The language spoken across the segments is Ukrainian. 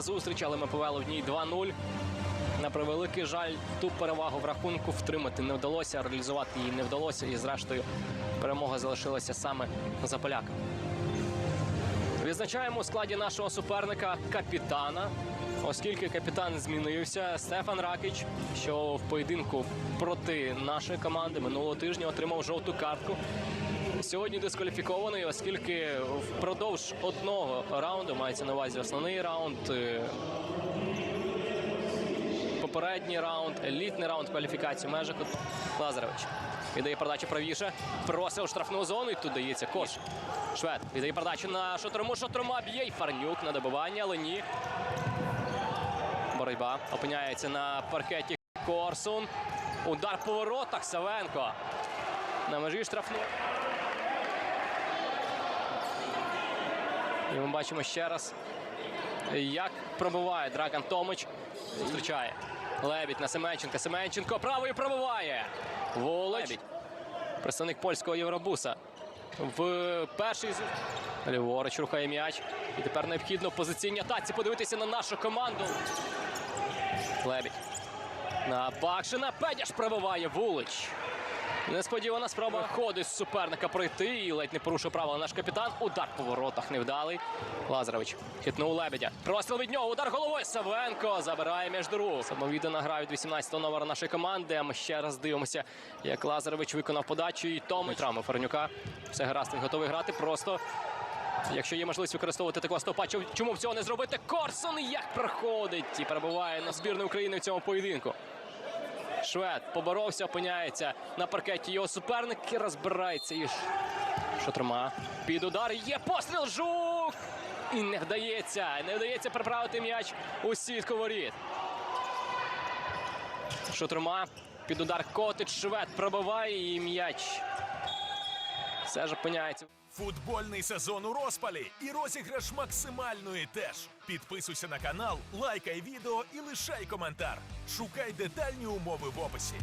Зустріч, але ми повели в ній 2-0. На превеликий жаль, ту перевагу в рахунку втримати не вдалося, реалізувати її не вдалося. І зрештою перемога залишилася саме за поляками. Відзначаємо у складі нашого суперника капітана, оскільки капітан змінився. Стефан Ракіч, що в поєдинку проти нашої команди минулого тижня отримав жовту картку. Сьогодні дискваліфікований, оскільки впродовж одного раунду мається на увазі основний раунд. е, Попередній раунд, елітний раунд кваліфікації межах Лазаревич. Віддає передачу правіше. Просив у штрафну зону і тут дається кош. Швед віддає передачу на шотрому. Шотрома б'є і Фарнюк на добивання, але ні. Боротьба опиняється на паркеті Корсун. Удар по воротах Савенко. На межі штрафну. І ми бачимо ще раз, як пробиває Драган Томич. Зустрічає. Лебідь на Семенченка. Семенченко правою пробиває. Волоч. Представник польського Євробуса. В перший. Ліворуч рухає м'яч. І тепер необхідно в позиційній атаці подивитися на нашу команду. Лебідь. На Бакшина. Педяш пробиває Вулич. Несподівана спроба ходить з суперника пройти і ледь не порушив правила наш капітан. Удар по воротах невдалий. Лазарович хитнув лебедя. Простріл від нього. Удар головою. Савенко забирає між до рук. Самовіддано гра від 18-го номера нашої команди. А ми ще раз дивимося, як Лазарович виконав подачу. І тому травми Фарнюка. Все гаразд, він готовий грати. Просто Якщо є можливість використовувати такого стовпа, чому- б цього не зробити? Корсун як проходить і перебуває на збірну України в цьому поєдинку. Швед поборовся, опиняється на паркеті. Його суперник і розбирається і шотрома. Під удар є постріл. Жук! І не вдається. Не вдається приправити м'яч у сітку воріт. Шотрома. Під удар котить. Швед пробиває і м'яч. Все ж опиняється. Футбольний сезон у розпалі і розіграш максимальної теж. Підписуйся на канал, лайкай відео і лишай коментар. Шукай детальні умови в описі.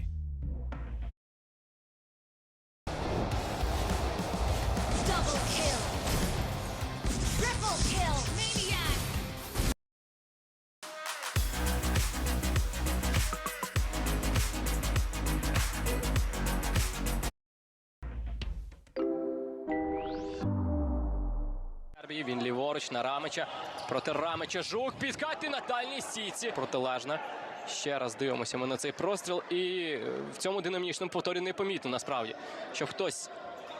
Він на Рамича. Проти Рамича Жук. Підкати на дальній стійці. Протилежна. Ще раз дивимося ми на цей простріл. І в цьому динамічному повторі не помітно насправді, що хтось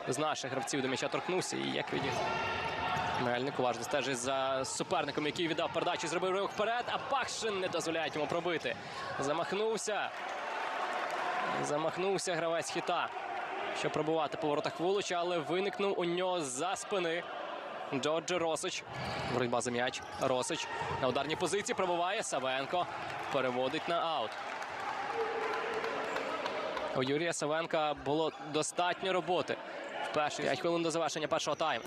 з наших гравців до м'яча торкнувся і як відіграв. Мельник уважно стежить за суперником, який віддав передачу, зробив ривок вперед, а Пахшин не дозволяє йому пробити. Замахнувся. Замахнувся гравець хіта, щоб пробувати по воротах Вулича, але виникнув у нього за спини. Джорджо Росич. Боротьба за м'яч. Росич на ударній позиції пробиває. Савенко переводить на аут. У Юрія Савенка було достатньо роботи. В перші 5 хвилин до завершення першого тайму.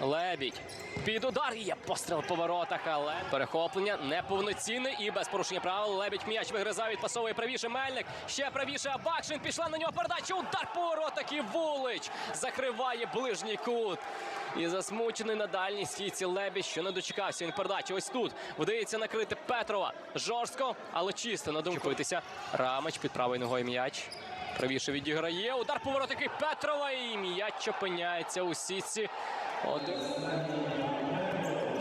Лебідь. Під удар є постріл по воротах, але перехоплення неповноцінне і без порушення правил. Лебідь м'яч вигризає, відпасовує правіше Мельник. Ще правіше Абакшин. Пішла на нього передача. Удар по воротах і Вулич закриває ближній кут. І засмучений на дальній стійці Лебідь, що не дочекався він передачі. Ось тут вдається накрити Петрова. Жорстко, але чисто на думку. Рамич під правою ногою м'яч. Правіше відіграє. Удар по воротики Петрова. І м'яч опиняється у сітці.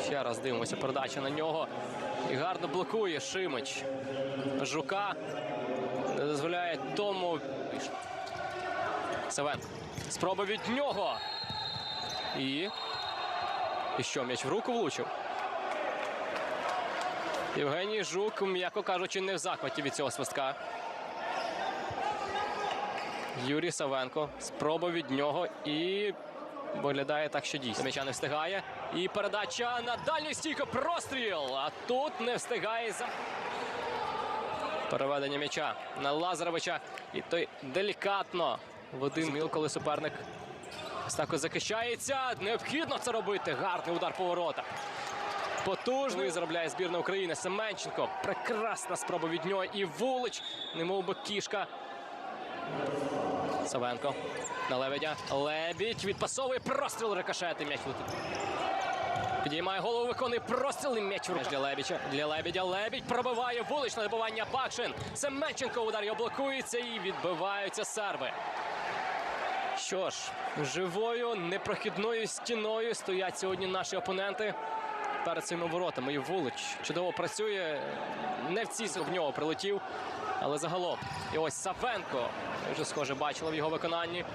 Ще раз дивимося. Передача на нього. І гарно блокує Шимич. Жука не дозволяє тому. Савенко. Спроба від нього. І. І що, м'яч в руку влучив? Євгеній Жук, м'яко кажучи, не в захваті від цього свистка. Юрій Савенко. Спроба від нього і виглядає так, що дійсно. М'яча не встигає. І передача на дальню стійку. Простріл. А тут не встигає за. Переведення м'яча на Лазаровича. І той делікатно в один зміл, коли суперник ось так ось захищається. Необхідно це робити. Гарний удар по воротах. Потужний заробляє збірна України. Семенченко. Прекрасна спроба від нього. І Вулич, немов би кішка. Савенко на Лебедя. Лебідь відпасовує простріл рикошети. М'яч летить. Підіймає голову, виконує простріл і м'яч руках для Лебідя. Для Лебідя Лебідь пробиває вуличне добивання Бакшин. Семенченко удар його блокується і відбиваються серби. Що ж, живою непрохідною стіною стоять сьогодні наші опоненти перед цими воротами. І вулич чудово працює. Не в ці в нього прилетів, але загалом. І ось Савенко. Вже схоже бачили в його виконанні.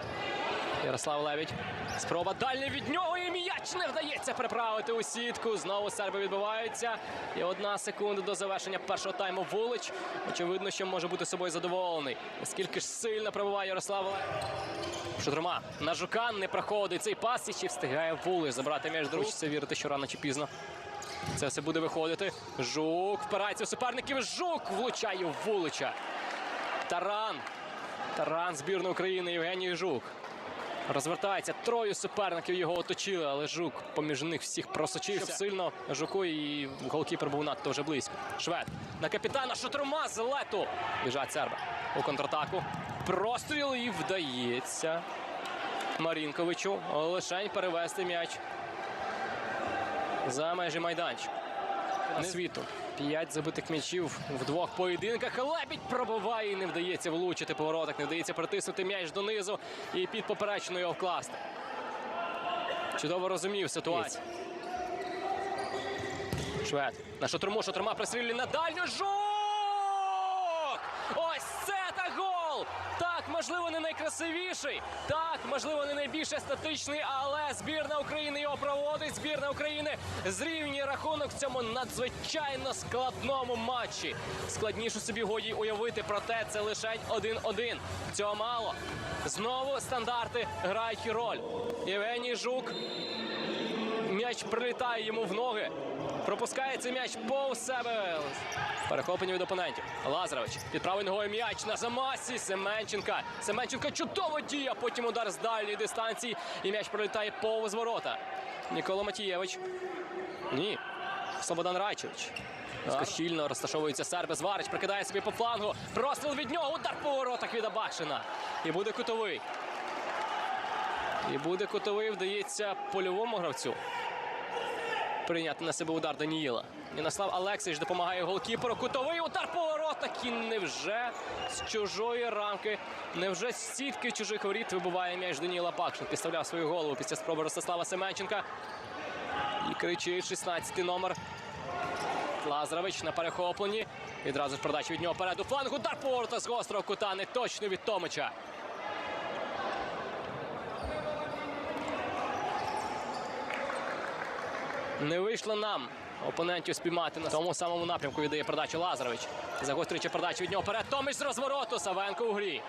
Ярослав Левідь. Спроба дальня від нього і м'яч не вдається приправити у сітку. Знову серби відбиваються. І одна секунда до завершення першого тайму Вулич. Очевидно, що може бути собою задоволений. Наскільки ж сильно пробиває Ярослав Левідь. Шудрома на жука не проходить цей пас і ще встигає Вулич забрати м'яч. Хочеться вірити, що рано чи пізно. Це все буде виходити. Жук впирається у суперників. Жук влучає в Вулича. Таран. Таран збірної України Євгеній Жук. Розвертається. Троє суперників його оточили, але Жук поміж них всіх просочився сильно. Жуку і голкіпер був надто вже близько. Швед на капітана Шутрума з лету. Біжать серби у контратаку. Простріл і вдається Марінковичу лишень перевести м'яч за межі майданчик. Не світу. П'ять забитих м'ячів в двох поєдинках. Лебідь пробиває і не вдається влучити повороток, не вдається притиснути м'яч донизу і під поперечину його вкласти. Чудово розумів ситуацію. Швед. На шатурму шатурма пристрілює на дальню. Жук! Ось це та гол! Так, можливо, не найкрасивіший. Так, можливо, не найбільш естетичний, але збірна України його проводить. Збірна України зрівнює рахунок в цьому надзвичайно складному матчі. Складніше собі годі уявити, проте це лише 1-1. Цього мало. Знову стандарти грають роль. Євгеній Жук М'яч прилітає йому в ноги. Пропускає цей м'яч повз себе. Перехоплення від опонентів. Лазарович під правою ногою м'яч на замасі. Семенченка. Семенченка чудово діє. Потім удар з дальньої дистанції. І м'яч пролітає повз ворота. Нікола Матієвич. Ні. Слободан Райчевич. Щільно розташовується серби. Зварич прикидає собі по флангу. Простріл від нього. Удар по воротах від Абашина. І буде кутовий. І буде кутовий, вдається польовому гравцю прийняти на себе удар Даніїла. Ярослав Алексійович допомагає голкіперу. Кутовий удар по воротах. І невже з чужої рамки, невже з сітки чужих воріт вибиває м'яч Даніїла Бакшин. Підставляв свою голову після спроби Ростислава Семенченка. І кричить 16 номер. Лазарович на перехопленні. Відразу ж передача від нього вперед у фланг. Удар по воротах з гострого кута. Не точно від Томича. Не вийшло нам опонентів спіймати на тому самому напрямку. Віддає передачу Лазарович. Загострюючи передачу від нього вперед. Томич з розвороту. Савенко у грі.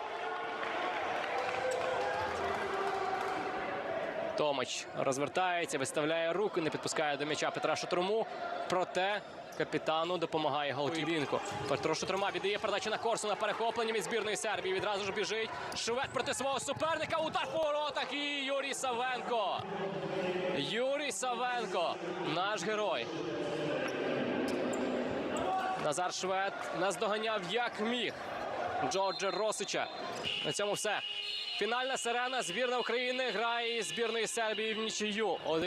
Томич розвертається, виставляє руки, не підпускає до м'яча Петра Шутруму. Проте капітану допомагає голківінко. Петро Шутрума віддає передачу на Корсу на перехоплення від збірної Сербії. Відразу ж біжить. Швед проти свого суперника. Удар по воротах. І Юрій Савенко. Юрій Савенко, наш герой. Назар Швед наздоганяв як міг Джорджа Росича. На цьому все. Фінальна сирена збірна України грає із збірної Сербії в нічию.